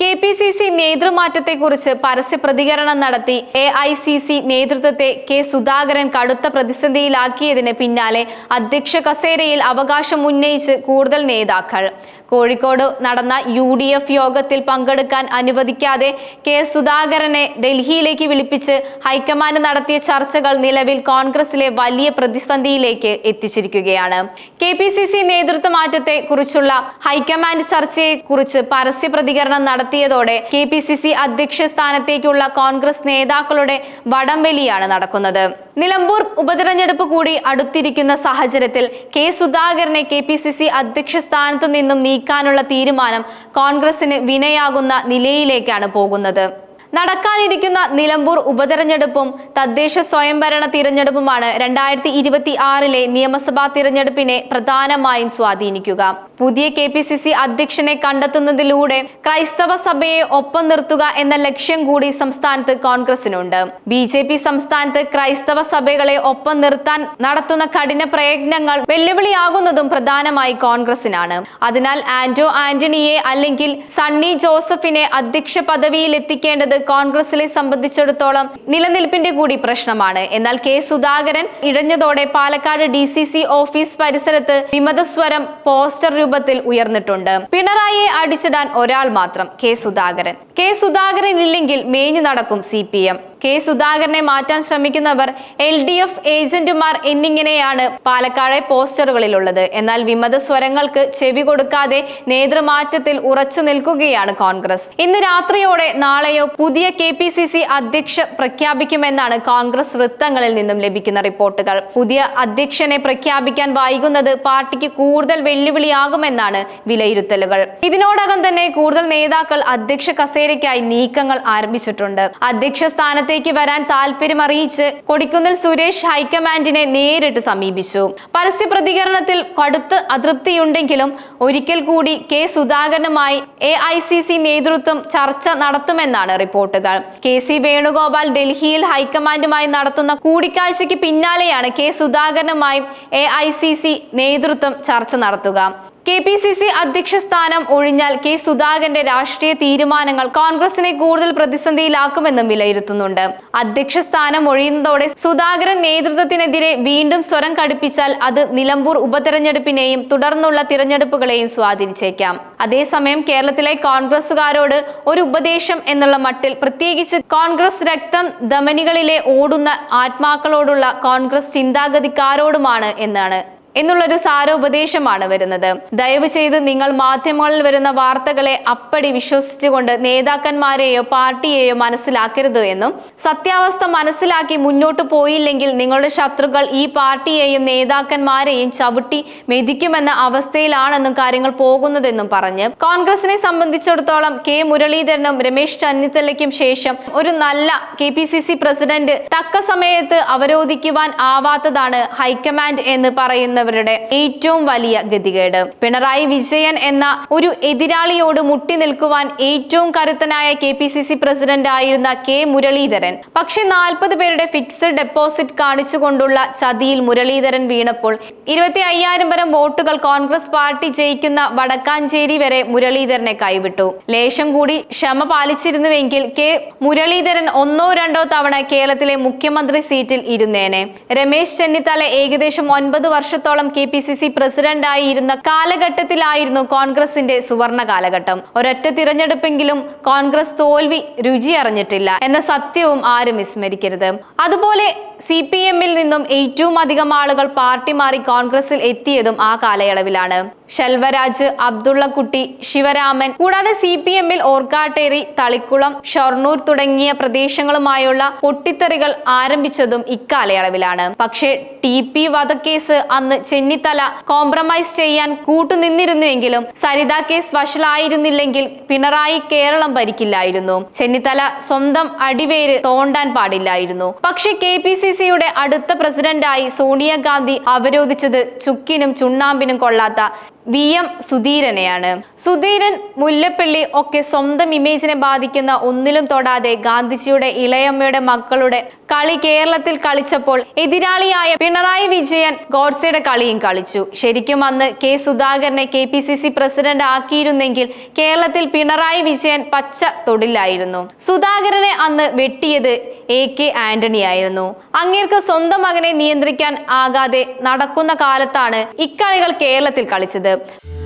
K P C C നേതൃമാറ്റത്തെക്കുറിച്ച് പരസ്യ പ്രതികരണം നടത്തി എ ഐ സി സി നേതൃത്വത്തെ കെ സുധാകരൻ കടുത്ത പ്രതിസന്ധിയിലാക്കിയതിന് പിന്നാലെ അധ്യക്ഷ കസേരയിൽ അവകാശം ഉന്നയിച്ച് കൂടുതൽ നേതാക്കൾ. കോഴിക്കോട് നടന്ന യു ഡി എഫ് യോഗത്തിൽ പങ്കെടുക്കാൻ അനുവദിക്കാതെ കെ സുധാകരനെ ഡൽഹിയിലേക്ക് വിളിപ്പിച്ച് ഹൈക്കമാൻഡ് നടത്തിയ ചർച്ചകൾ നിലവിൽ കോൺഗ്രസിലെ വലിയ പ്രതിസന്ധിയിലേക്ക് എത്തിച്ചിരിക്കുകയാണ്. കെ പി സി സി നേതൃത്വ മാറ്റത്തെ കുറിച്ചുള്ള ഹൈക്കമാൻഡ് ചർച്ചയെക്കുറിച്ച് പരസ്യ പ്രതികരണം നടത്തിയതോടെ കെ പി സി സി അധ്യക്ഷ സ്ഥാനത്തേക്കുള്ള കോൺഗ്രസ് നേതാക്കളുടെ വടംവലിയാണ് നടക്കുന്നത്. നിലമ്പൂർ ഉപതെരഞ്ഞെടുപ്പ് കൂടി അടുത്തിരിക്കുന്ന സാഹചര്യത്തിൽ കെ സുധാകരനെ കെ പി സി സി അധ്യക്ഷ സ്ഥാനത്തു നിന്നും നീക്കാനുള്ള തീരുമാനം കോൺഗ്രസിന് വിനയാകുന്ന നിലയിലേക്കാണ് പോകുന്നത്. നടക്കാനിരിക്കുന്ന നിലമ്പൂർ ഉപതെരഞ്ഞെടുപ്പും തദ്ദേശ സ്വയംഭരണ തിരഞ്ഞെടുപ്പുമാണ് രണ്ടായിരത്തി ഇരുപത്തി ആറിലെ നിയമസഭാ തിരഞ്ഞെടുപ്പിനെ പ്രധാനമായും സ്വാധീനിക്കുക. പുതിയ കെ പി സി സി അധ്യക്ഷനെ കണ്ടെത്തുന്നതിലൂടെ ക്രൈസ്തവ സഭയെ ഒപ്പം നിർത്തുക എന്ന ലക്ഷ്യം കൂടി സംസ്ഥാനത്ത് കോൺഗ്രസിനുണ്ട്. ബി ജെ പി സംസ്ഥാനത്ത് ക്രൈസ്തവ സഭകളെ ഒപ്പം നിർത്താൻ നടത്തുന്ന കഠിന പ്രയത്നങ്ങൾ വെല്ലുവിളിയാകുന്നതും പ്രധാനമായി കോൺഗ്രസിനാണ്. അതിനാൽ ആന്റോ ആന്റണിയെ അല്ലെങ്കിൽ സണ്ണി ജോസഫിനെ അധ്യക്ഷ പദവിയിൽ എത്തിക്കേണ്ടത് കോൺഗ്രസിലെ സംബന്ധിച്ചിടത്തോളം നിലനിൽപ്പിന്റെ കൂടി പ്രശ്നമാണ്. എന്നാൽ കെ സുധാകരൻ ഇഴഞ്ഞതോടെ പാലക്കാട് ഡി ഓഫീസ് പരിസരത്ത് വിമതസ്വരം പോസ്റ്റർ രൂപത്തിൽ ഉയർന്നിട്ടുണ്ട്. പിണറായിയെ അടിച്ചിടാൻ ഒരാൾ മാത്രം കെ സുധാകരൻ. കെ സുധാകരൻ ഇല്ലെങ്കിൽ മേഞ്ഞു നടക്കും സി കെ സുധാകരനെ മാറ്റാൻ ശ്രമിക്കുന്നവർ എൽ ഡി എഫ് ഏജന്റുമാർ എന്നിങ്ങനെയാണ് പാലക്കാട് പോസ്റ്ററുകളിലുള്ളത്. എന്നാൽ വിമത സ്വരങ്ങൾക്ക് ചെവി കൊടുക്കാതെ നേതൃമാറ്റത്തിൽ ഉറച്ചു നിൽക്കുകയാണ് കോൺഗ്രസ്. ഇന്ന് രാത്രിയോടെ നാളെയോ പുതിയ കെ പി സി സി അധ്യക്ഷ പ്രഖ്യാപിക്കുമെന്നാണ് കോൺഗ്രസ് വൃത്തങ്ങളിൽ നിന്നും ലഭിക്കുന്ന റിപ്പോർട്ടുകൾ. പുതിയ അധ്യക്ഷനെ പ്രഖ്യാപിക്കാൻ വൈകുന്നത് പാർട്ടിക്ക് കൂടുതൽ വെല്ലുവിളിയാകുമെന്നാണ് വിലയിരുത്തലുകൾ. ഇതിനോടകം തന്നെ കൂടുതൽ നേതാക്കൾ അധ്യക്ഷ കസേരയ്ക്കായി നീക്കങ്ങൾ ആരംഭിച്ചിട്ടുണ്ട്. അധ്യക്ഷ സ്ഥാനത്തേക്ക് വരാൻ താല്പര്യം അറിയിച്ച് കൊടിക്കുന്നിൽ സുരേഷ് ഹൈക്കമാൻഡിനെ നേരിട്ട് സമീപിച്ചു. പരസ്യ പ്രതികരണത്തിൽ കടുത്ത് അതൃപ്തിയുണ്ടെങ്കിലും ഒരിക്കൽ കൂടി കെ സുധാകരനുമായി എ ഐ സി സി നേതൃത്വം ചർച്ച നടത്തുമെന്നാണ് റിപ്പോർട്ടുകൾ. കെ സി വേണുഗോപാൽ ഡൽഹിയിൽ ഹൈക്കമാൻഡുമായി നടത്തുന്ന കൂടിക്കാഴ്ചയ്ക്ക് പിന്നാലെയാണ് കെ സുധാകരനുമായി എ ഐ സി സി നേതൃത്വം ചർച്ച നടത്തുക. കെ പി സി സി അധ്യക്ഷ സ്ഥാനം ഒഴിഞ്ഞാൽ കെ സുധാകരന്റെ രാഷ്ട്രീയ തീരുമാനങ്ങൾ കോൺഗ്രസിനെ കൂടുതൽ പ്രതിസന്ധിയിലാക്കുമെന്നും വിലയിരുത്തുന്നുണ്ട്. അധ്യക്ഷ സ്ഥാനം ഒഴിയുന്നതോടെ സുധാകരൻ നേതൃത്വത്തിനെതിരെ വീണ്ടും സ്വരം കടുപ്പിച്ചാൽ അത് നിലമ്പൂർ ഉപതെരഞ്ഞെടുപ്പിനെയും തുടർന്നുള്ള തിരഞ്ഞെടുപ്പുകളെയും സ്വാധീനിച്ചേക്കാം. അതേസമയം കേരളത്തിലെ കോൺഗ്രസുകാരോട് ഒരു ഉപദേശം എന്നുള്ള മട്ടിൽ പ്രത്യേകിച്ച് കോൺഗ്രസ് രക്തം ധമനികളിലെ ഓടുന്ന ആത്മാക്കളോടുള്ള കോൺഗ്രസ് ചിന്താഗതിക്കാരോടുമാണ് എന്നാണ് എന്നുള്ളൊരു സാരോപദേശമാണ് വരുന്നത്. ദയവ് ചെയ്ത് നിങ്ങൾ മാധ്യമങ്ങളിൽ വരുന്ന വാർത്തകളെ അപ്പടി വിശ്വസിച്ചുകൊണ്ട് നേതാക്കന്മാരെയോ പാർട്ടിയെയോ മനസ്സിലാക്കരുത് എന്നും സത്യാവസ്ഥ മനസ്സിലാക്കി മുന്നോട്ട് പോയില്ലെങ്കിൽ നിങ്ങളുടെ ശത്രുക്കൾ ഈ പാർട്ടിയെയും നേതാക്കന്മാരെയും ചവിട്ടി മെതിക്കുമെന്ന അവസ്ഥയിലാണെന്നും കാര്യങ്ങൾ പോകുന്നതെന്നും പറഞ്ഞ് കോൺഗ്രസിനെ സംബന്ധിച്ചിടത്തോളം കെ മുരളീധരനും രമേശ് ചെന്നിത്തലയ്ക്കും ശേഷം ഒരു നല്ല K P C C president തക്ക സമയത്ത് അവരോധിക്കുവാൻ ആവാത്തതാണ് ഹൈക്കമാൻഡ് എന്ന് പറയുന്നവരുടെ ഏറ്റവും വലിയ ഗതികേട്. പിണറായി വിജയൻ എന്ന ഒരു എതിരാളിയോട് മുട്ടി നിൽക്കുവാൻ ഏറ്റവും കരുത്തനായ K P C C president ആയിരുന്ന കെ മുരളീധരൻ. പക്ഷെ നാൽപ്പത് പേരുടെ ഫിക്സഡ് ഡെപ്പോസിറ്റ് കാണിച്ചുകൊണ്ടുള്ള ചതിയിൽ മുരളീധരൻ വീണപ്പോൾ ഇരുപത്തി അയ്യായിരം പരം വോട്ടുകൾ കോൺഗ്രസ് പാർട്ടി ജയിക്കുന്ന വടക്കാഞ്ചേരി വരെ മുരളീധരനെ കൈവിട്ടു. ലേശം കൂടി ക്ഷമ പാലിച്ചിരുന്നുവെങ്കിൽ കെ മുരളീധരൻ ഒന്നോ രണ്ടോ തവണ കേരളത്തിലെ മുഖ്യമന്ത്രി സീറ്റിൽ ഇരുന്നേനെ. രമേശ് ചെന്നിത്തല ഏകദേശം ഒൻപത് വർഷത്തോളം കെ പി സി സി പ്രസിഡന്റായി ഇരുന്ന കാലഘട്ടത്തിലായിരുന്നു കോൺഗ്രസിന്റെ സുവർണ കാലഘട്ടം. ഒരൊറ്റ തിരഞ്ഞെടുപ്പെങ്കിലും കോൺഗ്രസ് തോൽവി രുചി അറിഞ്ഞിട്ടില്ല എന്ന സത്യവും ആരും വിസ്മരിക്കരുത്. അതുപോലെ സി പി എമ്മിൽ നിന്നും ഏറ്റവും അധികം ആളുകൾ പാർട്ടി മാറി കോൺഗ്രസിൽ എത്തിയതും ആ കാലയളവിലാണ്. ശെൽവരാജ് അബ്ദുള്ളക്കുട്ടി ശിവരാമൻ. കൂടാതെ സി പി എമ്മിൽ ഓർക്കാട്ടേരി തളിക്കുളം ഷൊർണൂർ തുടങ്ങിയ പ്രദേശങ്ങളുമായുള്ള പൊട്ടിത്തെറികൾ ആരംഭിച്ചതും ഇക്കാലയളവിലാണ്. പക്ഷേ ടി പി വധക്കേസ് അന്ന് ചെന്നിത്തല കോംപ്രമൈസ് ചെയ്യാൻ കൂട്ടുനിന്നിരുന്നുവെങ്കിലും സരിത കേസ് വഷളായിരുന്നില്ലെങ്കിൽ പിണറായി കേരളം ഭരിക്കില്ലായിരുന്നു. ചെന്നിത്തല സ്വന്തം അടിവേര് തോണ്ടാൻ പാടില്ലായിരുന്നു. പക്ഷേ കെ പി സി സിയുടെ അടുത്ത പ്രസിഡന്റായി സോണിയാഗാന്ധി അവരോധിച്ചത് ചുക്കിനും ചുണ്ണാമ്പിനും കൊള്ളാത്ത വി എം സുധീരനെയാണ്. സുധീരൻ മുല്ലപ്പള്ളി ഒക്കെ സ്വന്തം ഇമേജിനെ ബാധിക്കുന്ന ഒന്നിലും തൊടാതെ ഗാന്ധിജിയുടെ ഇളയമ്മയുടെ മക്കളുടെ കളി കേരളത്തിൽ കളിച്ചപ്പോൾ എതിരാളിയായ പിണറായി വിജയൻ ഗോഡ്സയുടെ കളിയും കളിച്ചു. ശരിക്കും അന്ന് കെ സുധാകരനെ K P C C president ആക്കിയിരുന്നെങ്കിൽ കേരളത്തിൽ പിണറായി വിജയൻ പച്ച തൊടില്ലായിരുന്നു സുധാകരനെ അന്ന് വെട്ടിയത് എ കെ ആന്റണി ആയിരുന്നു. അങ്ങേർക്ക് സ്വന്തം മകനെ നിയന്ത്രിക്കാൻ ആകാതെ നടക്കുന്ന കാലത്താണ് ഇക്കളികൾ കേരളത്തിൽ കളിച്ചത്. வருகிறது